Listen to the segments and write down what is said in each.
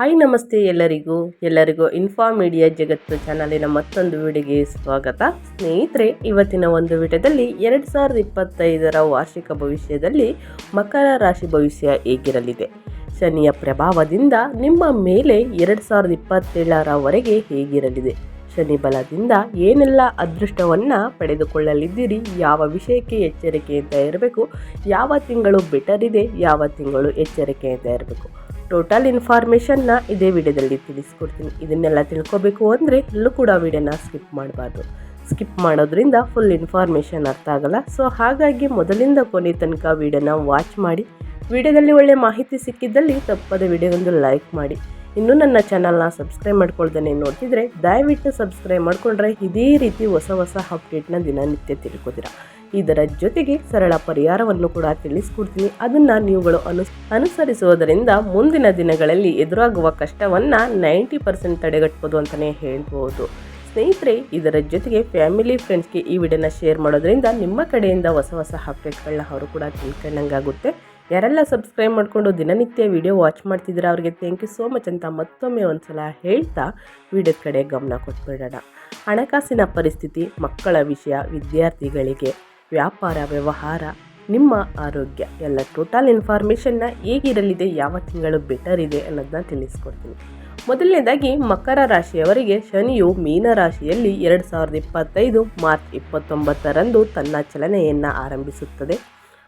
Hi ನಮಸ್ತೆ ಎಲ್ಲರಿಗೂ. ಎಲ್ಲರಿಗೂ ಇನ್ಫಾ ಮೀಡಿಯಾ ಜಗತ್ತು ಚಾನಲಿನ ಮತ್ತೊಂದು ವಿಡಿಯೋಗೆ ಸ್ವಾಗತ. ಸ್ನೇಹಿತರೆ, ಇವತ್ತಿನ ಒಂದು ವಿಡಿಯೋದಲ್ಲಿ ಎರಡು ಸಾವಿರದ ಇಪ್ಪತ್ತೈದರ ವಾರ್ಷಿಕ ಭವಿಷ್ಯದಲ್ಲಿ ಮಕರ ರಾಶಿ ಭವಿಷ್ಯ ಹೇಗಿರಲಿದೆ? ಶನಿಯ ಪ್ರಭಾವದಿಂದ ನಿಮ್ಮ ಮೇಲೆ ಎರಡು ಸಾವಿರದ ಇಪ್ಪತ್ತೇಳರವರೆಗೆ ಹೇಗಿರಲಿದೆ? ಶನಿ ಬಲದಿಂದ ಏನೆಲ್ಲ ಅದೃಷ್ಟವನ್ನು ಪಡೆದುಕೊಳ್ಳಲಿದ್ದೀರಿ? ಯಾವ ವಿಷಯಕ್ಕೆ ಎಚ್ಚರಿಕೆಯಿಂದ ಇರಬೇಕು? ಯಾವ ತಿಂಗಳು ಬೆಟರ್ ಇದೆ? ಯಾವ ತಿಂಗಳು ಎಚ್ಚರಿಕೆಯಿಂದ ಇರಬೇಕು? ಟೋಟಲ್ ಇನ್ಫಾರ್ಮೇಷನ್ನ ಇದೇ ವಿಡಿಯೋದಲ್ಲಿ ತಿಳಿಸ್ಕೊಡ್ತೀನಿ. ಇದನ್ನೆಲ್ಲ ತಿಳ್ಕೊಬೇಕು ಅಂದರೆ ಎಲ್ಲೂ ಕೂಡ ವಿಡಿಯೋನ ಸ್ಕಿಪ್ ಮಾಡಬಾರ್ದು. ಸ್ಕಿಪ್ ಮಾಡೋದ್ರಿಂದ ಫುಲ್ ಇನ್ಫಾರ್ಮೇಷನ್ ಅರ್ಥ ಆಗಲ್ಲ. ಸೊ ಹಾಗಾಗಿ ಮೊದಲಿಂದ ಕೊನೆ ತನಕ ವಿಡಿಯೋನ ವಾಚ್ ಮಾಡಿ. ವಿಡಿಯೋದಲ್ಲಿ ಒಳ್ಳೆ ಮಾಹಿತಿ ಸಿಕ್ಕಿದ್ದಲ್ಲಿ ತಪ್ಪದ ವಿಡಿಯೋಗೊಂದು ಲೈಕ್ ಮಾಡಿ. ಇನ್ನೂ ನನ್ನ ಚಾನಲ್ನ ಸಬ್ಸ್ಕ್ರೈಬ್ ಮಾಡ್ಕೊಳ್ದೇ ನೋಡ್ತಿದ್ರೆ ದಯವಿಟ್ಟು ಸಬ್ಸ್ಕ್ರೈಬ್ ಮಾಡಿಕೊಂಡ್ರೆ ಇದೇ ರೀತಿ ಹೊಸ ಹೊಸ ಅಪ್ಡೇಟ್ನ ದಿನನಿತ್ಯ ತಿಳ್ಕೊತೀರಾ. ಇದರ ಜೊತೆಗೆ ಸರಳ ಪರಿಹಾರವನ್ನು ಕೂಡ ತಿಳಿಸ್ಕೊಡ್ತೀನಿ. ಅದನ್ನ ನೀವುಗಳು ಅನು ಅನುಸರಿಸುವುದರಿಂದ ಮುಂದಿನ ದಿನಗಳಲ್ಲಿ ಎದುರಾಗುವ ಕಷ್ಟವನ್ನ ನೈಂಟಿ ಪರ್ಸೆಂಟ್ ತಡೆಗಟ್ಬೋದು ಅಂತಲೇ ಹೇಳ್ಬೋದು. ಸ್ನೇಹಿತರೆ, ಇದರ ಜೊತೆಗೆ ಫ್ಯಾಮಿಲಿ ಫ್ರೆಂಡ್ಸ್ಗೆ ಈ ವಿಡಿಯೋನ ಶೇರ್ ಮಾಡೋದ್ರಿಂದ ನಿಮ್ಮ ಕಡೆಯಿಂದ ಹೊಸ ಹೊಸ ಅಪ್ಡೇಟ್ಗಳನ್ನ ಅವರು ಕೂಡ ತಿಳ್ಕೊಂಡಂಗಾಗುತ್ತೆ. ಯಾರೆಲ್ಲ ಸಬ್ಸ್ಕ್ರೈಬ್ ಮಾಡಿಕೊಂಡು ದಿನನಿತ್ಯ ವಿಡಿಯೋ ವಾಚ್ ಮಾಡ್ತಿದ್ದೀರಾ ಅವರಿಗೆ ಥ್ಯಾಂಕ್ ಯು ಸೋ ಮಚ್ ಅಂತ ಮತ್ತೊಮ್ಮೆ ಒಂದು ಸಲ ಹೇಳ್ತಾ ವಿಡಿಯೋದ ಕಡೆ ಗಮನ ಕೊಟ್ಬಿಡೋಣ. ಹಣಕಾಸಿನ ಪರಿಸ್ಥಿತಿ, ಮಕ್ಕಳ ವಿಷಯ, ವಿದ್ಯಾರ್ಥಿಗಳಿಗೆ ವ್ಯಾಪಾರ, ವ್ಯವಹಾರ, ನಿಮ್ಮ ಆರೋಗ್ಯ ಎಲ್ಲ ಟೋಟಲ್ ಇನ್ಫಾರ್ಮೇಷನ್ನ ಹೇಗಿರಲಿದೆ ಯಾವ ತಿಂಗಳು ಬೆಟರ್ ಇದೆ ಅನ್ನೋದನ್ನ ತಿಳಿಸ್ಕೊಡ್ತೀನಿ. ಮೊದಲನೇದಾಗಿ, ಮಕರ ರಾಶಿಯವರಿಗೆ ಶನಿಯು ಮೀನ ರಾಶಿಯಲ್ಲಿ ಎರಡು ಸಾವಿರದ ಇಪ್ಪತ್ತೈದು ಮಾರ್ಚ್ ಇಪ್ಪತ್ತೊಂಬತ್ತರಂದು ತನ್ನ ಚಲನೆಯನ್ನು ಆರಂಭಿಸುತ್ತದೆ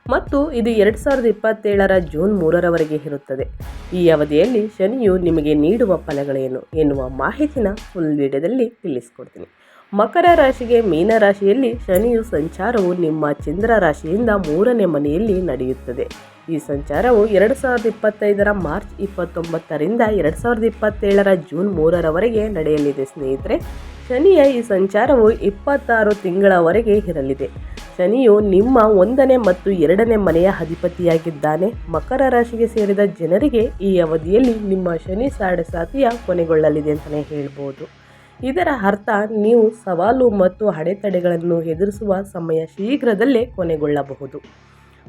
ಮತ್ತು ಇದು ಎರಡು ಸಾವಿರದ ಇಪ್ಪತ್ತೇಳರ ಜೂನ್ ಮೂರರವರೆಗೆ ಇರುತ್ತದೆ. ಈ ಅವಧಿಯಲ್ಲಿ ಶನಿಯು ನಿಮಗೆ ನೀಡುವ ಫಲಗಳೇನು ಎನ್ನುವ ಮಾಹಿತಿನ ಫುಲ್ ವಿಡಿಯೋದಲ್ಲಿ ತಿಳಿಸ್ಕೊಡ್ತೀನಿ. ಮಕರ ರಾಶಿಗೆ ಮೀನ ರಾಶಿಯಲ್ಲಿ ಶನಿಯು ಸಂಚಾರವು ನಿಮ್ಮ ಚಂದ್ರ ರಾಶಿಯಿಂದ ಮೂರನೇ ಮನೆಯಲ್ಲಿ ನಡೆಯುತ್ತದೆ. ಈ ಸಂಚಾರವು ಎರಡು ಸಾವಿರದ ಇಪ್ಪತ್ತೈದರ ಮಾರ್ಚ್ ಇಪ್ಪತ್ತೊಂಬತ್ತರಿಂದ ಎರಡು ಸಾವಿರದ ಇಪ್ಪತ್ತೇಳರ ಜೂನ್ ಮೂರರವರೆಗೆ ನಡೆಯಲಿದೆ ಸ್ನೇಹಿತರೆ. ಶನಿಯ ಈ ಸಂಚಾರವು ಇಪ್ಪತ್ತಾರು ತಿಂಗಳವರೆಗೆ ಇರಲಿದೆ. ಶನಿಯು ನಿಮ್ಮ ಒಂದನೇ ಮತ್ತು ಎರಡನೇ ಮನೆಯ ಅಧಿಪತಿಯಾಗಿದ್ದಾನೆ. ಮಕರ ರಾಶಿಗೆ ಸೇರಿದ ಜನರಿಗೆ ಈ ಅವಧಿಯಲ್ಲಿ ನಿಮ್ಮ ಶನಿ ಸಾಡೆಸಾತಿಯ ಕೊನೆಗೊಳ್ಳಲಿದೆ ಅಂತಲೇ ಹೇಳ್ಬೋದು. ಇದರ ಅರ್ಥ ನೀವು ಸವಾಲು ಮತ್ತು ಅಡೆತಡೆಗಳನ್ನು ಎದುರಿಸುವ ಸಮಯ ಶೀಘ್ರದಲ್ಲೇ ಕೊನೆಗೊಳ್ಳಬಹುದು.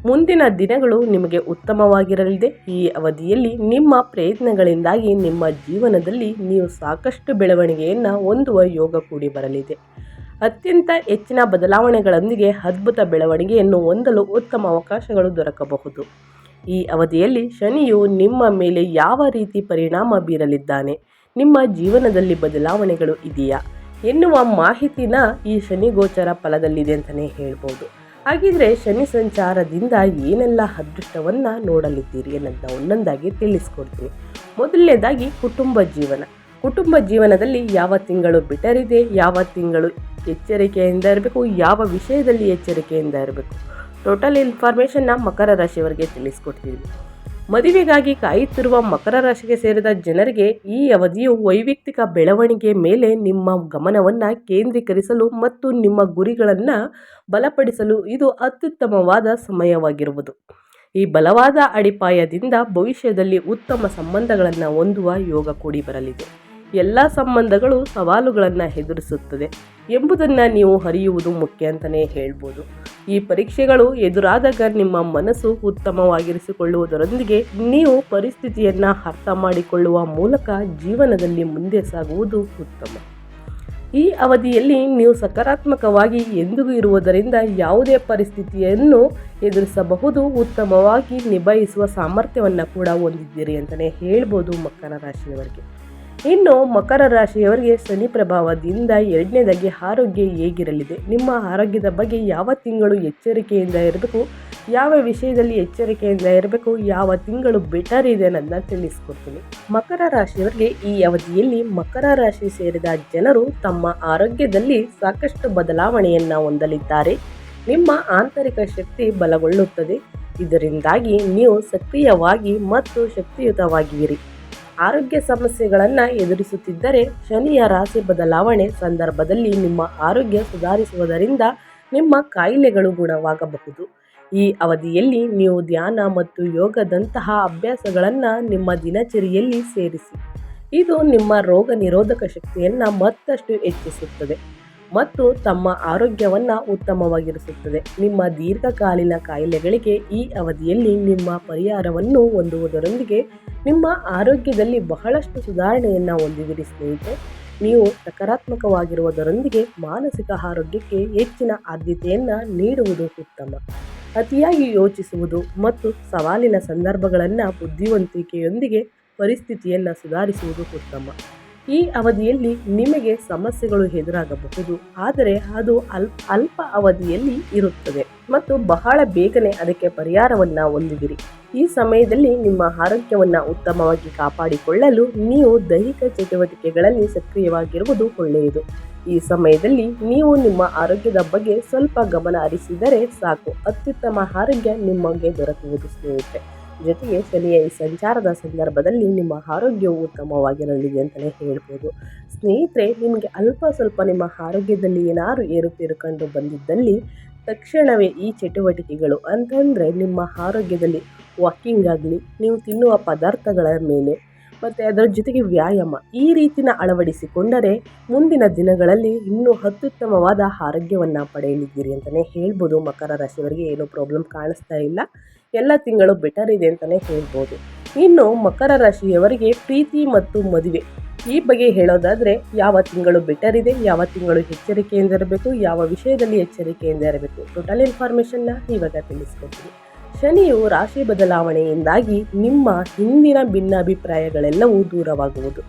ಮುಂದಿನ ದಿನಗಳು ನಿಮಗೆ ಉತ್ತಮವಾಗಿರಲಿದೆ. ಈ ಅವಧಿಯಲ್ಲಿ ನಿಮ್ಮ ಪ್ರಯತ್ನಗಳಿಂದಾಗಿ ನಿಮ್ಮ ಜೀವನದಲ್ಲಿ ನೀವು ಸಾಕಷ್ಟು ಬೆಳವಣಿಗೆಯನ್ನು ಹೊಂದುವ ಯೋಗ ಕೂಡಿ ಬರಲಿದೆ. ಅತ್ಯಂತ ಹೆಚ್ಚಿನ ಬದಲಾವಣೆಗಳೊಂದಿಗೆ ಅದ್ಭುತ ಬೆಳವಣಿಗೆಯನ್ನು ಹೊಂದಲು ಉತ್ತಮ ಅವಕಾಶಗಳು ದೊರಕಬಹುದು. ಈ ಅವಧಿಯಲ್ಲಿ ಶನಿಯು ನಿಮ್ಮ ಮೇಲೆ ಯಾವ ರೀತಿ ಪರಿಣಾಮ ಬೀರಲಿದ್ದಾನೆ? ನಿಮ್ಮ ಜೀವನದಲ್ಲಿ ಬದಲಾವಣೆಗಳು ಇದೆಯಾ? ಎನ್ನುವ ಮಾಹಿತಿನ ಈ ಶನಿ ಗೋಚರ ಫಲದಲ್ಲಿದೆ ಅಂತಲೇ ಹೇಳ್ಬೋದು. ಹಾಗಿದ್ರೆ ಶನಿ ಸಂಚಾರದಿಂದ ಏನೆಲ್ಲ ಅದೃಷ್ಟವನ್ನು ನೋಡಲಿದ್ದೀರಿ ಅನ್ನೋದನ್ನ ಒಂದೊಂದಾಗಿ ತಿಳಿಸ್ಕೊಡ್ತೀನಿ. ಮೊದಲನೇದಾಗಿ ಕುಟುಂಬ ಜೀವನ. ಕುಟುಂಬ ಜೀವನದಲ್ಲಿ ಯಾವ ತಿಂಗಳು ಬಿಟರಿದೆ ಯಾವ ತಿಂಗಳು ಎಚ್ಚರಿಕೆಯಿಂದ ಇರಬೇಕು? ಯಾವ ವಿಷಯದಲ್ಲಿ ಎಚ್ಚರಿಕೆಯಿಂದ ಇರಬೇಕು? ಟೋಟಲ್ ಇನ್ಫಾರ್ಮೇಷನ್ನ ಮಕರ ರಾಶಿಯವರಿಗೆ ತಿಳಿಸ್ಕೊಡ್ತೀವಿ ಮದುವೆಗಾಗಿ ಕಾಯುತ್ತಿರುವ ಮಕರ ರಾಶಿಗೆ ಸೇರಿದ ಜನರಿಗೆ ಈ ಅವಧಿಯು ವೈಯಕ್ತಿಕ ಬೆಳವಣಿಗೆ ಮೇಲೆ ನಿಮ್ಮ ಗಮನವನ್ನು ಕೇಂದ್ರೀಕರಿಸಲು ಮತ್ತು ನಿಮ್ಮ ಗುರಿಗಳನ್ನು ಬಲಪಡಿಸಲು ಇದು ಅತ್ಯುತ್ತಮವಾದ ಸಮಯವಾಗಿರುವುದು. ಈ ಬಲವಾದ ಅಡಿಪಾಯದಿಂದ ಭವಿಷ್ಯದಲ್ಲಿ ಉತ್ತಮ ಸಂಬಂಧಗಳನ್ನು ಹೊಂದುವ ಯೋಗ ಕೂಡಿ ಬರಲಿದೆ. ಎಲ್ಲ ಸಂಬಂಧಗಳು ಸವಾಲುಗಳನ್ನು ಎದುರಿಸುತ್ತದೆ ಎಂಬುದನ್ನು ನೀವು ಅರಿಯುವುದು ಮುಖ್ಯ ಅಂತಲೇ ಹೇಳ್ಬೋದು. ಈ ಪರೀಕ್ಷೆಗಳು ಎದುರಾದಾಗ ನಿಮ್ಮ ಮನಸ್ಸು ಉತ್ತಮವಾಗಿರಿಸಿಕೊಳ್ಳುವುದರೊಂದಿಗೆ ನೀವು ಪರಿಸ್ಥಿತಿಯನ್ನು ಅರ್ಥ ಮಾಡಿಕೊಳ್ಳುವ ಮೂಲಕ ಜೀವನದಲ್ಲಿ ಮುಂದೆ ಸಾಗುವುದು ಉತ್ತಮ. ಈ ಅವಧಿಯಲ್ಲಿ ನೀವು ಸಕಾರಾತ್ಮಕವಾಗಿ ಎಂದಿಗೂ ಇರುವುದರಿಂದ ಯಾವುದೇ ಪರಿಸ್ಥಿತಿಯನ್ನು ಎದುರಿಸಬಹುದು, ಉತ್ತಮವಾಗಿ ನಿಭಾಯಿಸುವ ಸಾಮರ್ಥ್ಯವನ್ನು ಕೂಡ ಹೊಂದಿದ್ದೀರಿ ಅಂತಲೇ ಹೇಳ್ಬೋದು ಮಕರ ರಾಶಿಯವರಿಗೆ. ಇನ್ನು ಮಕರ ರಾಶಿಯವರಿಗೆ ಶನಿ ಪ್ರಭಾವದಿಂದ ಎರಡನೇದಾಗಿ ಆರೋಗ್ಯ ಹೇಗಿರಲಿದೆ? ನಿಮ್ಮ ಆರೋಗ್ಯದ ಬಗ್ಗೆ ಯಾವ ತಿಂಗಳು ಎಚ್ಚರಿಕೆಯಿಂದ ಇರಬೇಕು? ಯಾವ ವಿಷಯದಲ್ಲಿ ಎಚ್ಚರಿಕೆಯಿಂದ ಇರಬೇಕು? ಯಾವ ತಿಂಗಳು ಬೆಟರ್ ಇದೆ ಅನ್ನೋದನ್ನ ತಿಳಿಸ್ಕೊಡ್ತೀನಿ. ಮಕರ ರಾಶಿಯವರಿಗೆ ಈ ಅವಧಿಯಲ್ಲಿ ಮಕರ ರಾಶಿ ಸೇರಿದ ಜನರು ತಮ್ಮ ಆರೋಗ್ಯದಲ್ಲಿ ಸಾಕಷ್ಟು ಬದಲಾವಣೆಯನ್ನು ಹೊಂದಲಿದ್ದಾರೆ. ನಿಮ್ಮ ಆಂತರಿಕ ಶಕ್ತಿ ಬಲಗೊಳ್ಳುತ್ತದೆ. ಇದರಿಂದಾಗಿ ನೀವು ಸಕ್ರಿಯವಾಗಿ ಮತ್ತು ಶಕ್ತಿಯುತವಾಗಿರಿ. ಆರೋಗ್ಯ ಸಮಸ್ಯೆಗಳನ್ನು ಎದುರಿಸುತ್ತಿದ್ದರೆ ಶನಿಯ ರಾಶಿ ಬದಲಾವಣೆ ಸಂದರ್ಭದಲ್ಲಿ ನಿಮ್ಮ ಆರೋಗ್ಯ ಸುಧಾರಿಸುವುದರಿಂದ ನಿಮ್ಮ ಕಾಯಿಲೆಗಳು ಗುಣವಾಗಬಹುದು. ಈ ಅವಧಿಯಲ್ಲಿ ನೀವು ಧ್ಯಾನ ಮತ್ತು ಯೋಗದಂತಹ ಅಭ್ಯಾಸಗಳನ್ನು ನಿಮ್ಮ ದಿನಚರಿಯಲ್ಲಿ ಸೇರಿಸಿ. ಇದು ನಿಮ್ಮ ರೋಗ ನಿರೋಧಕ ಶಕ್ತಿಯನ್ನು ಮತ್ತಷ್ಟು ಹೆಚ್ಚಿಸುತ್ತದೆ. ಮತ್ತು ತಮ್ಮ ಆರೋಗ್ಯವನ್ನು ಉತ್ತಮವಾಗಿರಿಸುತ್ತದೆ. ನಿಮ್ಮ ದೀರ್ಘಕಾಲೀನ ಕಾಯಿಲೆಗಳಿಗೆ ಈ ಅವಧಿಯಲ್ಲಿ ನಿಮ್ಮ ಪರಿಹಾರವನ್ನು ಹೊಂದುವುದರೊಂದಿಗೆ ನಿಮ್ಮ ಆರೋಗ್ಯದಲ್ಲಿ ಬಹಳಷ್ಟು ಸುಧಾರಣೆಯನ್ನು ಹೊಂದಿದಿರಿ ಸ್ನೇಹಿತರೆ. ನೀವು ಸಕಾರಾತ್ಮಕವಾಗಿರುವುದರೊಂದಿಗೆ ಮಾನಸಿಕ ಆರೋಗ್ಯಕ್ಕೆ ಹೆಚ್ಚಿನ ಆದ್ಯತೆಯನ್ನು ನೀಡುವುದು ಉತ್ತಮ. ಅತಿಯಾಗಿ ಯೋಚಿಸುವುದು ಮತ್ತು ಸವಾಲಿನ ಸಂದರ್ಭಗಳನ್ನು ಬುದ್ಧಿವಂತಿಕೆಯೊಂದಿಗೆ ಪರಿಸ್ಥಿತಿಯನ್ನು ಸುಧಾರಿಸುವುದು ಉತ್ತಮ. ಈ ಅವಧಿಯಲ್ಲಿ ನಿಮಗೆ ಸಮಸ್ಯೆಗಳು ಎದುರಾಗಬಹುದು, ಆದರೆ ಅದು ಅಲ್, ಅಲ್ಪ ಅವಧಿಯಲ್ಲಿ ಇರುತ್ತದೆ ಮತ್ತು ಬಹಳ ಬೇಗನೆ ಅದಕ್ಕೆ ಪರಿಹಾರವನ್ನು ಹೊಂದಿದಿರಿ. ಈ ಸಮಯದಲ್ಲಿ ನಿಮ್ಮ ಆರೋಗ್ಯವನ್ನು ಉತ್ತಮವಾಗಿ ಕಾಪಾಡಿಕೊಳ್ಳಲು ನೀವು ದೈಹಿಕ ಚಟುವಟಿಕೆಗಳಲ್ಲಿ ಸಕ್ರಿಯವಾಗಿರುವುದು ಒಳ್ಳೆಯದು. ಈ ಸಮಯದಲ್ಲಿ ನೀವು ನಿಮ್ಮ ಆರೋಗ್ಯದ ಬಗ್ಗೆ ಸ್ವಲ್ಪ ಗಮನ ಹರಿಸಿದರೆ ಸಾಕು. ಅತ್ಯುತ್ತಮ ಆರೋಗ್ಯ ನಿಮಗೆ ದೊರಕುವುದು ಸ್ನೇಹಿತರೆ. ಜೊತೆಗೆ ಶನಿಯ ಈ ಸಂಚಾರದ ಸಂದರ್ಭದಲ್ಲಿ ನಿಮ್ಮ ಆರೋಗ್ಯವು ಉತ್ತಮವಾಗಿರಲಿದೆ ಅಂತಲೇ ಹೇಳ್ಬೋದು. ಸ್ನೇಹಿತರೆ, ನಿಮಗೆ ಅಲ್ಪ ಸ್ವಲ್ಪ ನಿಮ್ಮ ಆರೋಗ್ಯದಲ್ಲಿ ಏನಾದರೂ ಏರುಪೇರು ಕಂಡು ಬಂದಿದ್ದಲ್ಲಿ ತಕ್ಷಣವೇ ಈ ಚಟುವಟಿಕೆಗಳು ಅಂತಂದರೆ ನಿಮ್ಮ ಆರೋಗ್ಯದಲ್ಲಿ ವಾಕಿಂಗ್ ಆಗಲಿ, ನೀವು ತಿನ್ನುವ ಪದಾರ್ಥಗಳ ಮೇಲೆ ಮತ್ತು ಅದರ ಜೊತೆಗೆ ವ್ಯಾಯಾಮ ಈ ರೀತಿನ ಅಳವಡಿಸಿಕೊಂಡರೆ ಮುಂದಿನ ದಿನಗಳಲ್ಲಿ ಇನ್ನೂ ಅತ್ಯುತ್ತಮವಾದ ಆರೋಗ್ಯವನ್ನು ಪಡೆಯಲಿದ್ದೀರಿ ಅಂತಲೇ ಹೇಳ್ಬೋದು. ಮಕರ ರಾಶಿಯವರಿಗೆ ಏನೂ ಪ್ರಾಬ್ಲಮ್ ಕಾಣಿಸ್ತಾ ಇಲ್ಲ. ಎಲ್ಲ ತಿಂಗಳು ಬೆಟರ್ ಇದೆ ಅಂತಲೇ ಹೇಳ್ಬೋದು. ಇನ್ನು ಮಕರ ರಾಶಿಯವರಿಗೆ ಪ್ರೀತಿ ಮತ್ತು ಮದುವೆ. ಈ ಬಗ್ಗೆ ಹೇಳೋದಾದರೆ, ಯಾವ ತಿಂಗಳು ಬೆಟರ್ ಇದೆ, ಯಾವ ತಿಂಗಳು ಎಚ್ಚರಿಕೆಯಿಂದ ಇರಬೇಕು, ಯಾವ ವಿಷಯದಲ್ಲಿ ಎಚ್ಚರಿಕೆಯಿಂದ ಇರಬೇಕು. ಟೋಟಲ್ ಇನ್ಫಾರ್ಮೇಷನ್ನ ಇವಾಗ ತಿಳಿಸ್ಕೊಡ್ತೀನಿ. ಶನಿಯು ರಾಶಿ ಬದಲಾವಣೆಯಿಂದಾಗಿ ನಿಮ್ಮ ಹಿಂದಿನ ಭಿನ್ನಾಭಿಪ್ರಾಯಗಳೆಲ್ಲವೂ ದೂರವಾಗುವುದು.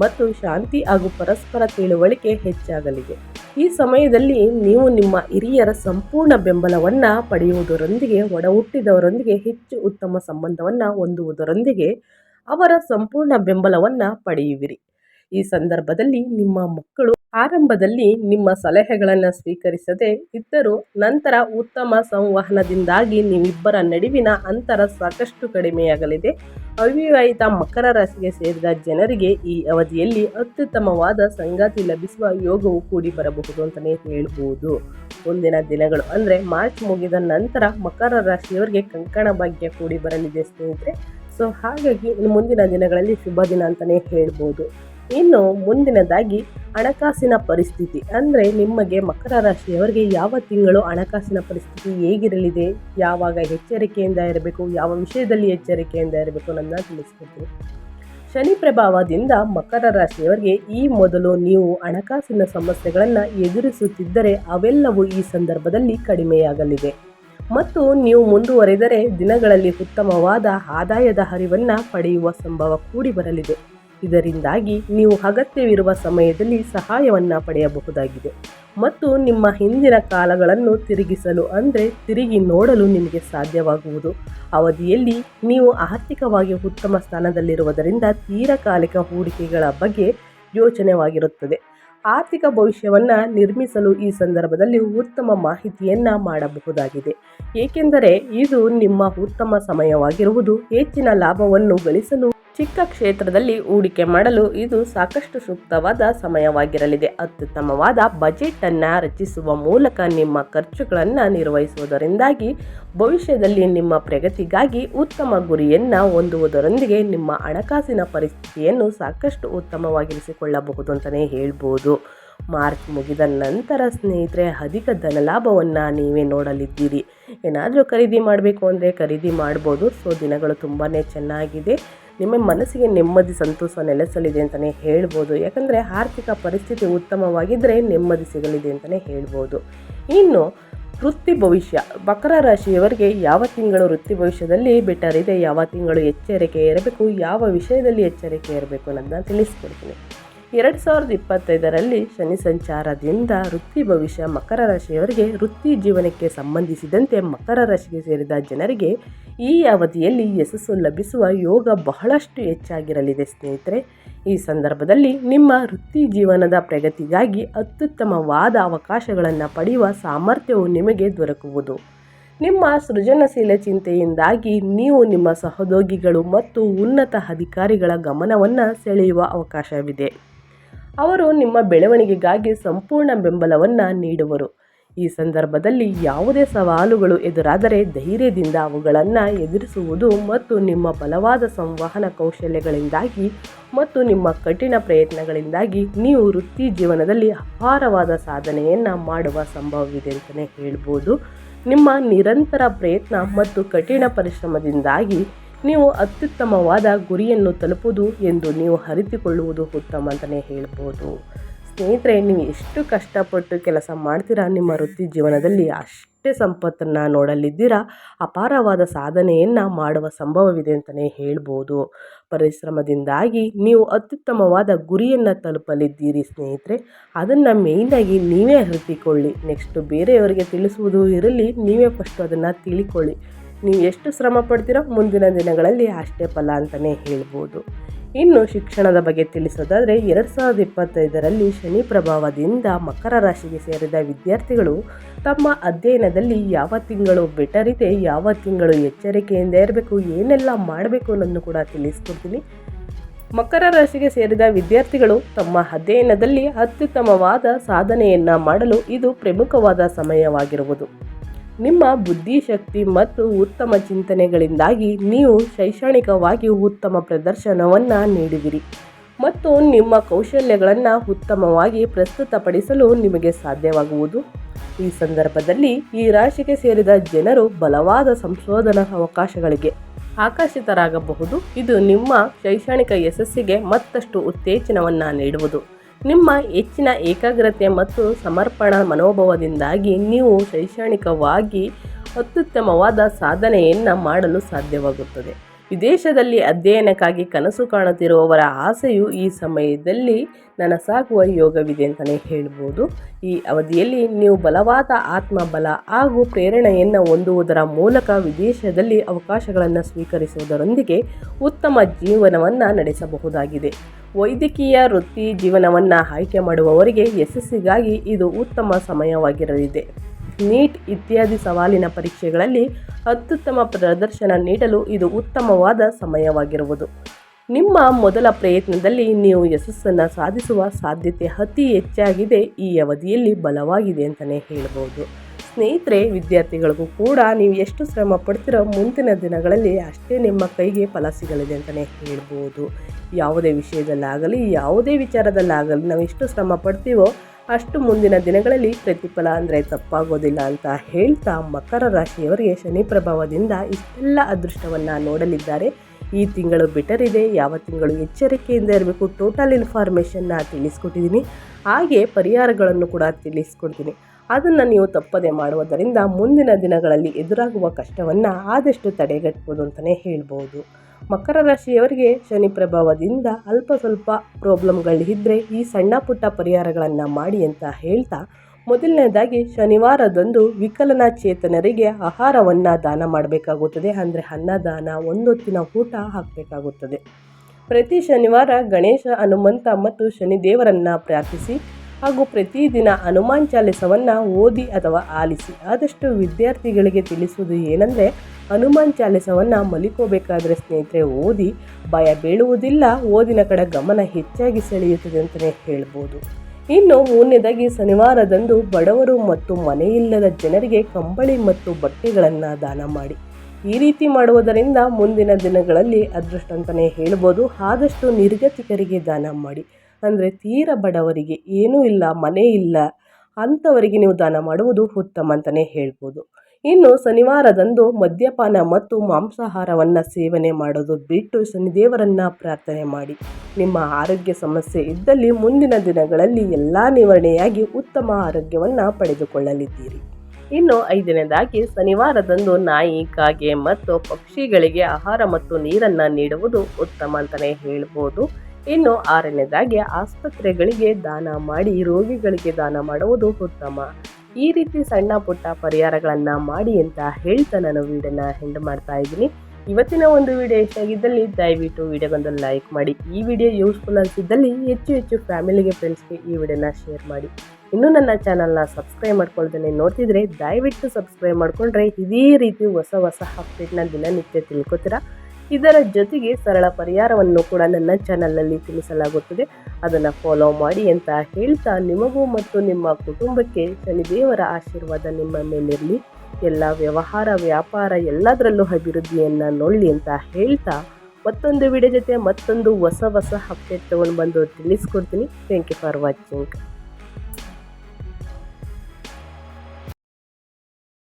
ಮತ್ತು ಶಾಂತಿ ಹಾಗೂ ಪರಸ್ಪರ ತಿಳುವಳಿಕೆ ಹೆಚ್ಚಾಗಲಿದೆ. ಈ ಸಮಯದಲ್ಲಿ ನೀವು ನಿಮ್ಮ ಹಿರಿಯರ ಸಂಪೂರ್ಣ ಬೆಂಬಲವನ್ನು ಪಡೆಯುವುದರೊಂದಿಗೆ ಒಡ ಹುಟ್ಟಿದವರೊಂದಿಗೆ ಹೆಚ್ಚು ಉತ್ತಮ ಸಂಬಂಧವನ್ನು ಹೊಂದುವುದರೊಂದಿಗೆ ಅವರ ಸಂಪೂರ್ಣ ಬೆಂಬಲವನ್ನು ಪಡೆಯುವಿರಿ. ಈ ಸಂದರ್ಭದಲ್ಲಿ ನಿಮ್ಮ ಮಕ್ಕಳು ಆರಂಭದಲ್ಲಿ ನಿಮ್ಮ ಸಲಹೆಗಳನ್ನು ಸ್ವೀಕರಿಸದೆ ಇದ್ದರೂ ನಂತರ ಉತ್ತಮ ಸಂವಹನದಿಂದಾಗಿ ನೀವಿಬ್ಬರ ನಡುವಿನ ಅಂತರ ಸಾಕಷ್ಟು ಕಡಿಮೆಯಾಗಲಿದೆ. ಅವಿವಾಹಿತ ಮಕರ ರಾಶಿಗೆ ಸೇರಿದ ಜನರಿಗೆ ಈ ಅವಧಿಯಲ್ಲಿ ಅತ್ಯುತ್ತಮವಾದ ಸಂಗಾತಿ ಲಭಿಸುವ ಯೋಗವು ಕೂಡಿ ಬರಬಹುದು ಅಂತಲೇ ಹೇಳಬಹುದು ಮುಂದಿನ ದಿನಗಳು ಅಂದರೆ ಮಾರ್ಚ್ ಮುಗಿದ ನಂತರ ಮಕರ ರಾಶಿಯವರಿಗೆ ಕಂಕಣ ಭಾಗ್ಯ ಕೂಡಿ ಬರಲಿದೆ ಸ್ನೇಹಿತರೆ. ಸೊ ಹಾಗಾಗಿ ಮುಂದಿನ ದಿನಗಳಲ್ಲಿ ಶುಭ ದಿನ ಅಂತಲೇ ಹೇಳ್ಬೋದು. ಇನ್ನು ಮುಂದಿನದಾಗಿ ಹಣಕಾಸಿನ ಪರಿಸ್ಥಿತಿ. ಅಂದರೆ ನಿಮಗೆ ಮಕರ ರಾಶಿಯವರಿಗೆ ಯಾವ ತಿಂಗಳು ಹಣಕಾಸಿನ ಪರಿಸ್ಥಿತಿ ಹೇಗಿರಲಿದೆ? ಯಾವಾಗ ಎಚ್ಚರಿಕೆಯಿಂದ ಇರಬೇಕು? ಯಾವ ವಿಷಯದಲ್ಲಿ ಎಚ್ಚರಿಕೆಯಿಂದ ಇರಬೇಕು ನನ್ನ ತಿಳಿಸ್ಕೊಡ್ತೀನಿ. ಶನಿ ಪ್ರಭಾವದಿಂದ ಮಕರ ರಾಶಿಯವರಿಗೆ ಈ ಮೊದಲು ನೀವು ಹಣಕಾಸಿನ ಸಮಸ್ಯೆಗಳನ್ನು ಎದುರಿಸುತ್ತಿದ್ದರೆ ಅವೆಲ್ಲವೂ ಈ ಸಂದರ್ಭದಲ್ಲಿ ಕಡಿಮೆಯಾಗಲಿದೆ ಮತ್ತು ನೀವು ಮುಂದುವರೆದರೆ ದಿನಗಳಲ್ಲಿ ಉತ್ತಮವಾದ ಆದಾಯದ ಹರಿವನ್ನು ಪಡೆಯುವ ಸಂಭವ ಕೂಡಿ ಬರಲಿದೆ. ಇದರಿಂದಾಗಿ ನೀವು ಅಗತ್ಯವಿರುವ ಸಮಯದಲ್ಲಿ ಸಹಾಯವನ್ನು ಪಡೆಯಬಹುದಾಗಿದೆ. ಮತ್ತು ನಿಮ್ಮ ಹಿಂದಿನ ಕಾಲಗಳನ್ನು ತಿರುಗಿಸಲು ಅಂದರೆ ತಿರುಗಿ ನೋಡಲು ನಿಮಗೆ ಸಾಧ್ಯವಾಗುವುದು. ಅವಧಿಯಲ್ಲಿ ನೀವು ಆರ್ಥಿಕವಾಗಿ ಉತ್ತಮ ಸ್ಥಾನದಲ್ಲಿರುವುದರಿಂದ ತೀರಕಾಲಿಕ ಹೂಡಿಕೆಗಳ ಬಗ್ಗೆ ಯೋಚನೆವಾಗಿರುತ್ತದೆ. ಆರ್ಥಿಕ ಭವಿಷ್ಯವನ್ನು ನಿರ್ಮಿಸಲು ಈ ಸಂದರ್ಭದಲ್ಲಿ ಉತ್ತಮ ಮಾಹಿತಿಯನ್ನು ಮಾಡಬಹುದಾಗಿದೆ. ಏಕೆಂದರೆ ಇದು ನಿಮ್ಮ ಉತ್ತಮ ಸಮಯವಾಗಿರುವುದು ಹೆಚ್ಚಿನ ಲಾಭವನ್ನು ಗಳಿಸಲು ಚಿಕ್ಕ ಕ್ಷೇತ್ರದಲ್ಲಿ ಹೂಡಿಕೆ ಮಾಡಲು ಇದು ಸಾಕಷ್ಟು ಸೂಕ್ತವಾದ ಸಮಯವಾಗಿರಲಿದೆ. ಅತ್ಯುತ್ತಮವಾದ ಬಜೆಟನ್ನು ರಚಿಸುವ ಮೂಲಕ ನಿಮ್ಮ ಖರ್ಚುಗಳನ್ನು ನಿರ್ವಹಿಸುವುದರಿಂದಾಗಿ ಭವಿಷ್ಯದಲ್ಲಿ ನಿಮ್ಮ ಪ್ರಗತಿಗಾಗಿ ಉತ್ತಮ ಗುರಿಯನ್ನು ಹೊಂದುವುದರೊಂದಿಗೆ ನಿಮ್ಮ ಹಣಕಾಸಿನ ಪರಿಸ್ಥಿತಿಯನ್ನು ಸಾಕಷ್ಟು ಉತ್ತಮವಾಗಿರಿಸಿಕೊಳ್ಳಬಹುದು ಅಂತಲೇ ಹೇಳ್ಬೋದು. ಮಾರ್ಚ್ ಮುಗಿದ ನಂತರ ಸ್ನೇಹಿತರೆ, ಅಧಿಕ ಧನಲಾಭವನ್ನು ನೀವೇ ನೋಡಲಿದ್ದೀರಿ. ಏನಾದರೂ ಖರೀದಿ ಮಾಡಬೇಕು ಅಂದರೆ ಖರೀದಿ ಮಾಡ್ಬೋದು. ಸೊ, ದಿನಗಳು ತುಂಬಾ ಚೆನ್ನಾಗಿದೆ. ನಿಮ್ಮ ಮನಸ್ಸಿಗೆ ನೆಮ್ಮದಿ, ಸಂತೋಷ ನೆಲೆಸಲಿದೆ ಅಂತಲೇ ಹೇಳ್ಬೋದು. ಯಾಕಂದರೆ ಆರ್ಥಿಕ ಪರಿಸ್ಥಿತಿ ಉತ್ತಮವಾಗಿದ್ದರೆ ನೆಮ್ಮದಿ ಸಿಗಲಿದೆ ಅಂತಲೇ ಹೇಳ್ಬೋದು. ಇನ್ನು ವೃತ್ತಿ ಭವಿಷ್ಯ. ಮಕರ ರಾಶಿಯವರಿಗೆ ಯಾವ ತಿಂಗಳು ವೃತ್ತಿ ಭವಿಷ್ಯದಲ್ಲಿ ಬೆಟರ್ ಇದೆ? ಯಾವ ತಿಂಗಳು ಎಚ್ಚರಿಕೆ ಇರಬೇಕು ಯಾವ ವಿಷಯದಲ್ಲಿ ಎಚ್ಚರಿಕೆ ಇರಬೇಕು ಅನ್ನೋದನ್ನ ತಿಳಿಸ್ಕೊಡ್ತೀನಿ. ಎರಡು ಸಾವಿರದ ಇಪ್ಪತ್ತೈದರಲ್ಲಿ ಶನಿ ಸಂಚಾರದಿಂದ ವೃತ್ತಿ ಭವಿಷ್ಯ ಮಕರ ರಾಶಿಯವರಿಗೆ ವೃತ್ತಿ ಜೀವನಕ್ಕೆ ಸಂಬಂಧಿಸಿದಂತೆ ಮಕರ ರಾಶಿಗೆ ಸೇರಿದ ಜನರಿಗೆ ಈ ಅವಧಿಯಲ್ಲಿ ಯಶಸ್ಸು ಲಭಿಸುವ ಯೋಗ ಬಹಳಷ್ಟು ಹೆಚ್ಚಾಗಿರಲಿದೆ ಸ್ನೇಹಿತರೆ. ಈ ಸಂದರ್ಭದಲ್ಲಿ ನಿಮ್ಮ ವೃತ್ತಿ ಜೀವನದ ಪ್ರಗತಿಗಾಗಿ ಅತ್ಯುತ್ತಮವಾದ ಅವಕಾಶಗಳನ್ನು ಪಡೆಯುವ ಸಾಮರ್ಥ್ಯವು ನಿಮಗೆ ದೊರಕುವುದು. ನಿಮ್ಮ ಸೃಜನಶೀಲ ಚಿಂತೆಯಿಂದಾಗಿ ನೀವು ನಿಮ್ಮ ಸಹೋದ್ಯೋಗಿಗಳು ಮತ್ತು ಉನ್ನತ ಅಧಿಕಾರಿಗಳ ಗಮನವನ್ನು ಸೆಳೆಯುವ ಅವಕಾಶವಿದೆ. ಅವರು ನಿಮ್ಮ ಬೆಳವಣಿಗೆಗಾಗಿ ಸಂಪೂರ್ಣ ಬೆಂಬಲವನ್ನು ನೀಡುವರು. ಈ ಸಂದರ್ಭದಲ್ಲಿ ಯಾವುದೇ ಸವಾಲುಗಳು ಎದುರಾದರೆ ಧೈರ್ಯದಿಂದ ಅವುಗಳನ್ನು ಎದುರಿಸುವುದು ಮತ್ತು ನಿಮ್ಮ ಬಲವಾದ ಸಂವಹನ ಕೌಶಲ್ಯಗಳಿಂದಾಗಿ ಮತ್ತು ನಿಮ್ಮ ಕಠಿಣ ಪ್ರಯತ್ನಗಳಿಂದಾಗಿ ನೀವು ವೃತ್ತಿ ಜೀವನದಲ್ಲಿ ಅಪಾರವಾದ ಸಾಧನೆಯನ್ನು ಮಾಡುವ ಸಂಭವವಿದೆ ಅಂತಲೇ ಹೇಳ್ಬೋದು. ನಿಮ್ಮ ನಿರಂತರ ಪ್ರಯತ್ನ ಮತ್ತು ಕಠಿಣ ಪರಿಶ್ರಮದಿಂದಾಗಿ ನೀವು ಅತ್ಯುತ್ತಮವಾದ ಗುರಿಯನ್ನು ತಲುಪುವುದು ಎಂದು ನೀವು ಅರಿತುಕೊಳ್ಳುವುದು ಉತ್ತಮ ಅಂತಲೇ ಹೇಳ್ಬೋದು. ಸ್ನೇಹಿತರೆ, ನೀವು ಎಷ್ಟು ಕಷ್ಟಪಟ್ಟು ಕೆಲಸ ಮಾಡ್ತೀರಾ? ನಿಮ್ಮ ವೃತ್ತಿ ಜೀವನದಲ್ಲಿ ಅಷ್ಟೇ ಸಂಪತ್ತನ್ನು ನೋಡಲಿದ್ದೀರಾ? ಅಪಾರವಾದ ಸಾಧನೆಯನ್ನು ಮಾಡುವ ಸಂಭವವಿದೆ ಅಂತಲೇ ಹೇಳ್ಬೋದು. ಪರಿಶ್ರಮದಿಂದಾಗಿ ನೀವು ಅತ್ಯುತ್ತಮವಾದ ಗುರಿಯನ್ನು ತಲುಪಲಿದ್ದೀರಿ ಸ್ನೇಹಿತರೆ. ಅದನ್ನು ಮೇಯ್ನಾಗಿ ನೀವೇ ಅರಿತುಕೊಳ್ಳಿ. ನೆಕ್ಸ್ಟ್ ಬೇರೆಯವರಿಗೆ ತಿಳಿಸುವುದು ಇರಲಿ, ನೀವೇ ಫಸ್ಟು ಅದನ್ನು ತಿಳಿಕೊಳ್ಳಿ. ನೀವು ಎಷ್ಟು ಶ್ರಮ ಪಡ್ತೀರೋ ಮುಂದಿನ ದಿನಗಳಲ್ಲಿ ಅಷ್ಟೇ ಫಲ ಅಂತಲೇ ಹೇಳ್ಬೋದು. ಇನ್ನು ಶಿಕ್ಷಣದ ಬಗ್ಗೆ ತಿಳಿಸೋದಾದರೆ ಎರಡು ಸಾವಿರದ ಇಪ್ಪತ್ತೈದರಲ್ಲಿ ಶನಿ ಪ್ರಭಾವದಿಂದ ಮಕರ ರಾಶಿಗೆ ಸೇರಿದ ವಿದ್ಯಾರ್ಥಿಗಳು ತಮ್ಮ ಅಧ್ಯಯನದಲ್ಲಿ ಯಾವ ತಿಂಗಳು ಬೆಟರ್ ಇದೆ, ಯಾವ ತಿಂಗಳು ಎಚ್ಚರಿಕೆಯಿಂದ ಇರಬೇಕು, ಏನೆಲ್ಲ ಮಾಡಬೇಕು ಅನ್ನೋದನ್ನು ಕೂಡ ತಿಳಿಸ್ಕೊಡ್ತೀನಿ. ಮಕರ ರಾಶಿಗೆ ಸೇರಿದ ವಿದ್ಯಾರ್ಥಿಗಳು ತಮ್ಮ ಅಧ್ಯಯನದಲ್ಲಿ ಅತ್ಯುತ್ತಮವಾದ ಸಾಧನೆಯನ್ನು ಮಾಡಲು ಇದು ಪ್ರಮುಖವಾದ ಸಮಯವಾಗಿರುವುದು. ನಿಮ್ಮ ಬುದ್ಧಿಶಕ್ತಿ ಮತ್ತು ಉತ್ತಮ ಚಿಂತನೆಗಳಿಂದಾಗಿ ನೀವು ಶೈಕ್ಷಣಿಕವಾಗಿ ಉತ್ತಮ ಪ್ರದರ್ಶನವನ್ನು ನೀಡುವಿರಿ ಮತ್ತು ನಿಮ್ಮ ಕೌಶಲ್ಯಗಳನ್ನು ಉತ್ತಮವಾಗಿ ಪ್ರಸ್ತುತಪಡಿಸಲು ನಿಮಗೆ ಸಾಧ್ಯವಾಗುವುದು. ಈ ಸಂದರ್ಭದಲ್ಲಿ ಈ ರಾಶಿಗೆ ಸೇರಿದ ಜನರು ಬಲವಾದ ಸಂಶೋಧನಾ ಅವಕಾಶಗಳಿಗೆ ಆಕರ್ಷಿತರಾಗಬಹುದು. ಇದು ನಿಮ್ಮ ಶೈಕ್ಷಣಿಕ ಯಶಸ್ಸಿಗೆ ಮತ್ತಷ್ಟು ಉತ್ತೇಜನವನ್ನು ನೀಡುವುದು. ನಿಮ್ಮ ಹೆಚ್ಚಿನ ಏಕಾಗ್ರತೆ ಮತ್ತು ಸಮರ್ಪಣಾ ಮನೋಭಾವದಿಂದಾಗಿ ನೀವು ಶೈಕ್ಷಣಿಕವಾಗಿ ಅತ್ಯುತ್ತಮವಾದ ಸಾಧನೆಯನ್ನು ಮಾಡಲು ಸಾಧ್ಯವಾಗುತ್ತದೆ. ವಿದೇಶದಲ್ಲಿ ಅಧ್ಯಯನಕ್ಕಾಗಿ ಕನಸು ಕಾಣುತ್ತಿರುವವರ ಆಸೆಯು ಈ ಸಮಯದಲ್ಲಿ ನನಸಾಗುವ ಯೋಗವಿದೆ ಅಂತಲೇ ಹೇಳ್ಬೋದು. ಈ ಅವಧಿಯಲ್ಲಿ ನೀವು ಬಲವಾದ ಆತ್ಮಬಲ ಹಾಗೂ ಪ್ರೇರಣೆಯನ್ನು ಹೊಂದುವುದರ ಮೂಲಕ ವಿದೇಶದಲ್ಲಿ ಅವಕಾಶಗಳನ್ನು ಸ್ವೀಕರಿಸುವುದರೊಂದಿಗೆ ಉತ್ತಮ ಜೀವನವನ್ನು ನಡೆಸಬಹುದಾಗಿದೆ. ವೈದ್ಯಕೀಯ ವೃತ್ತಿ ಜೀವನವನ್ನು ಆಯ್ಕೆ ಮಾಡುವವರಿಗೆ ಯಶಸ್ಸಿಗಾಗಿ ಇದು ಉತ್ತಮ ಸಮಯವಾಗಿರಲಿದೆ. ನೀಟ್ ಇತ್ಯಾದಿ ಸವಾಲಿನ ಪರೀಕ್ಷೆಗಳಲ್ಲಿ ಅತ್ಯುತ್ತಮ ಪ್ರದರ್ಶನ ನೀಡಲು ಇದು ಉತ್ತಮವಾದ ಸಮಯವಾಗಿರುವುದು. ನಿಮ್ಮ ಮೊದಲ ಪ್ರಯತ್ನದಲ್ಲಿ ನೀವು ಯಶಸ್ಸನ್ನು ಸಾಧಿಸುವ ಸಾಧ್ಯತೆ ಅತಿ ಹೆಚ್ಚಾಗಿದೆ ಈ ಅವಧಿಯಲ್ಲಿ ಬಲವಾಗಿದೆ ಅಂತಲೇ ಹೇಳ್ಬೋದು. ಸ್ನೇಹಿತರೆ, ವಿದ್ಯಾರ್ಥಿಗಳಿಗೂ ಕೂಡ ನೀವು ಎಷ್ಟು ಶ್ರಮ ಪಡ್ತಿರೋ ಮುಂದಿನ ದಿನಗಳಲ್ಲಿ ಅಷ್ಟೇ ನಿಮ್ಮ ಕೈಗೆ ಫಲ ಸಿಗಲಿದೆ ಅಂತಲೇ ಹೇಳ್ಬೋದು. ಯಾವುದೇ ವಿಷಯದಲ್ಲಾಗಲಿ, ಯಾವುದೇ ವಿಚಾರದಲ್ಲಾಗಲಿ ನಾವು ಎಷ್ಟು ಶ್ರಮ ಪಡ್ತೀವೋ ಅಷ್ಟು ಮುಂದಿನ ದಿನಗಳಲ್ಲಿ ಪ್ರತಿಫಲ ಅಂದರೆ ತಪ್ಪಾಗೋದಿಲ್ಲ ಅಂತ ಹೇಳ್ತಾ ಮಕರ ರಾಶಿಯವರಿಗೆ ಶನಿ ಪ್ರಭಾವದಿಂದ ಇಷ್ಟೆಲ್ಲ ಅದೃಷ್ಟವನ್ನು ನೋಡಲಿದ್ದಾರೆ. ಈ ತಿಂಗಳು ಬಿಟರಿದೆ ಯಾವ ತಿಂಗಳು ಎಚ್ಚರಿಕೆಯಿಂದ ಇರಬೇಕು ಟೋಟಲ್ ಇನ್ಫಾರ್ಮೇಷನ್ನ ತಿಳಿಸ್ಕೊಟ್ಟಿದ್ದೀನಿ. ಹಾಗೆ ಪರಿಹಾರಗಳನ್ನು ಕೂಡ ತಿಳಿಸ್ಕೊಡ್ತೀನಿ. ಅದನ್ನು ನೀವು ತಪ್ಪದೆ ಮಾಡುವುದರಿಂದ ಮುಂದಿನ ದಿನಗಳಲ್ಲಿ ಎದುರಾಗುವ ಕಷ್ಟವನ್ನು ಆದಷ್ಟು ತಡೆಗಟ್ಬೋದು ಅಂತಲೇ ಹೇಳ್ಬೋದು. ಮಕರ ರಾಶಿಯವರಿಗೆ ಶನಿ ಪ್ರಭಾವದಿಂದ ಅಲ್ಪ ಸ್ವಲ್ಪ ಪ್ರಾಬ್ಲಮ್ಗಳಿದ್ದರೆ ಈ ಸಣ್ಣ ಪುಟ್ಟ ಪರಿಹಾರಗಳನ್ನು ಮಾಡಿ ಅಂತ ಹೇಳ್ತಾ, ಮೊದಲನೇದಾಗಿ ಶನಿವಾರದಂದು ವಿಕಲನಚೇತನರಿಗೆ ಆಹಾರವನ್ನು ದಾನ ಮಾಡಬೇಕಾಗುತ್ತದೆ. ಅಂದರೆ ಅನ್ನದಾನ, ಒಂದೊತ್ತಿನ ಊಟ ಹಾಕಬೇಕಾಗುತ್ತದೆ. ಪ್ರತಿ ಶನಿವಾರ ಗಣೇಶ ಹನುಮಂತ ಮತ್ತು ಶನಿದೇವರನ್ನು ಪ್ರಾರ್ಥಿಸಿ ಹಾಗೂ ಪ್ರತಿದಿನ ಹನುಮಾನ್ ಚಾಲಿಸವನ್ನು ಓದಿ ಅಥವಾ ಆಲಿಸಿ, ಆದಷ್ಟು ವಿದ್ಯಾರ್ಥಿಗಳಿಗೆ ತಿಳಿಸುವುದು ಏನಂದರೆ ಹನುಮಾನ್ ಚಾಲಿಸವನ್ನು ಮಲಿಕೋಬೇಕಾದ್ರೆ ಸ್ನೇಹಿತರೆ, ಓದಿ ಭಯ ಬೀಳುವುದಿಲ್ಲ. ಓದಿನ ಕಡೆ ಗಮನ ಹೆಚ್ಚಾಗಿ ಸೆಳೆಯುತ್ತದೆ ಅಂತಲೇ ಹೇಳ್ಬೋದು. ಇನ್ನು ಮೂರನೇದಾಗಿ, ಶನಿವಾರದಂದು ಬಡವರು ಮತ್ತು ಮನೆಯಿಲ್ಲದ ಜನರಿಗೆ ಕಂಬಳಿ ಮತ್ತು ಬಟ್ಟೆಗಳನ್ನು ದಾನ ಮಾಡಿ. ಈ ರೀತಿ ಮಾಡುವುದರಿಂದ ಮುಂದಿನ ದಿನಗಳಲ್ಲಿ ಅದೃಷ್ಟ ಅಂತಲೇ ಹೇಳ್ಬೋದು. ಆದಷ್ಟು ನಿರ್ಗತಿಕರಿಗೆ ದಾನ ಮಾಡಿ. ಅಂದರೆ ತೀರ ಬಡವರಿಗೆ ಏನೂ ಇಲ್ಲ, ಮನೆ ಇಲ್ಲ, ಅಂಥವರಿಗೆ ನೀವು ದಾನ ಮಾಡುವುದು ಉತ್ತಮ ಅಂತಲೇ ಹೇಳ್ಬೋದು. ಇನ್ನು ಶನಿವಾರದಂದು ಮದ್ಯಪಾನ ಮತ್ತು ಮಾಂಸಾಹಾರವನ್ನು ಸೇವನೆ ಮಾಡೋದು ಬಿಟ್ಟು ಶನಿದೇವರನ್ನು ಪ್ರಾರ್ಥನೆ ಮಾಡಿ. ನಿಮ್ಮ ಆರೋಗ್ಯ ಸಮಸ್ಯೆ ಇದ್ದಲ್ಲಿ ಮುಂದಿನ ದಿನಗಳಲ್ಲಿ ಎಲ್ಲ ನಿವಾರಣೆಯಾಗಿ ಉತ್ತಮ ಆರೋಗ್ಯವನ್ನು ಪಡೆದುಕೊಳ್ಳಲಿದ್ದೀರಿ. ಇನ್ನು ಐದನೇದಾಗಿ, ಶನಿವಾರದಂದು ನಾಯಿ, ಕಾಗೆ ಮತ್ತು ಪಕ್ಷಿಗಳಿಗೆ ಆಹಾರ ಮತ್ತು ನೀರನ್ನು ನೀಡುವುದು ಉತ್ತಮ ಅಂತಲೇ ಹೇಳ್ಬೋದು. ಇನ್ನು ಆರನೇದಾಗಿ, ಆಸ್ಪತ್ರೆಗಳಿಗೆ ದಾನ ಮಾಡಿ ರೋಗಿಗಳಿಗೆ ದಾನ ಮಾಡುವುದು ಉತ್ತಮ. ಈ ರೀತಿ ಸಣ್ಣ ಪುಟ್ಟ ಪರಿಹಾರಗಳನ್ನು ಮಾಡಿ ಅಂತ ಹೇಳ್ತಾ ನಾನು ವೀಡಿಯೋನ ಹೆಂಡ್ ಮಾಡ್ತಾ ಇದ್ದೀನಿ. ಇವತ್ತಿನ ಒಂದು ವಿಡಿಯೋ ಇಷ್ಟಾಗಿದ್ದಲ್ಲಿ ದಯವಿಟ್ಟು ವಿಡಿಯೋಗೊಂದು ಲೈಕ್ ಮಾಡಿ. ಈ ವಿಡಿಯೋ ಯೂಸ್ಫುಲ್ ಅನಿಸಿದ್ದಲ್ಲಿ ಹೆಚ್ಚು ಹೆಚ್ಚು ಫ್ಯಾಮಿಲಿಗೆ ಫ್ರೆಂಡ್ಸ್ಗೆ ಈ ವಿಡಿಯೋನ ಶೇರ್ ಮಾಡಿ. ಇನ್ನೂ ನನ್ನ ಚಾನಲ್ನ ಸಬ್ಸ್ಕ್ರೈಬ್ ಮಾಡ್ಕೊಳ್ದೇನೆ ನೋಡ್ತಿದ್ರೆ ದಯವಿಟ್ಟು ಸಬ್ಸ್ಕ್ರೈಬ್ ಮಾಡಿಕೊಂಡ್ರೆ ಇದೇ ರೀತಿ ಹೊಸ ಹೊಸ ಅಪ್ಡೇಟ್ನ ದಿನನಿತ್ಯ ತಿಳ್ಕೊತೀರಾ? ಇದರ ಜೊತೆಗೆ ಸರಳ ಪರಿಹಾರವನ್ನು ಕೂಡ ನನ್ನ ಚಾನಲಲ್ಲಿ ತಿಳಿಸಲಾಗುತ್ತದೆ. ಅದನ್ನು ಫಾಲೋ ಮಾಡಿ ಅಂತ ಹೇಳ್ತಾ ನಿಮಗೂ ಮತ್ತು ನಿಮ್ಮ ಕುಟುಂಬಕ್ಕೆ ಶನಿದೇವರ ಆಶೀರ್ವಾದ ನಿಮ್ಮ ಮೇಲಿರಲಿ. ಎಲ್ಲ ವ್ಯವಹಾರ, ವ್ಯಾಪಾರ ಎಲ್ಲದರಲ್ಲೂ ಅಭಿವೃದ್ಧಿಯನ್ನು ನೋಡಲಿ ಅಂತ ಹೇಳ್ತಾ ಮತ್ತೊಂದು ವಿಡಿಯೋ ಜೊತೆ ಮತ್ತೊಂದು ಹೊಸ ಹೊಸ ಅಪ್ಡೇಟ್ ತೊಗೊಂಡು ಬಂದು ತಿಳಿಸ್ಕೊಡ್ತೀನಿ. Thank you for watching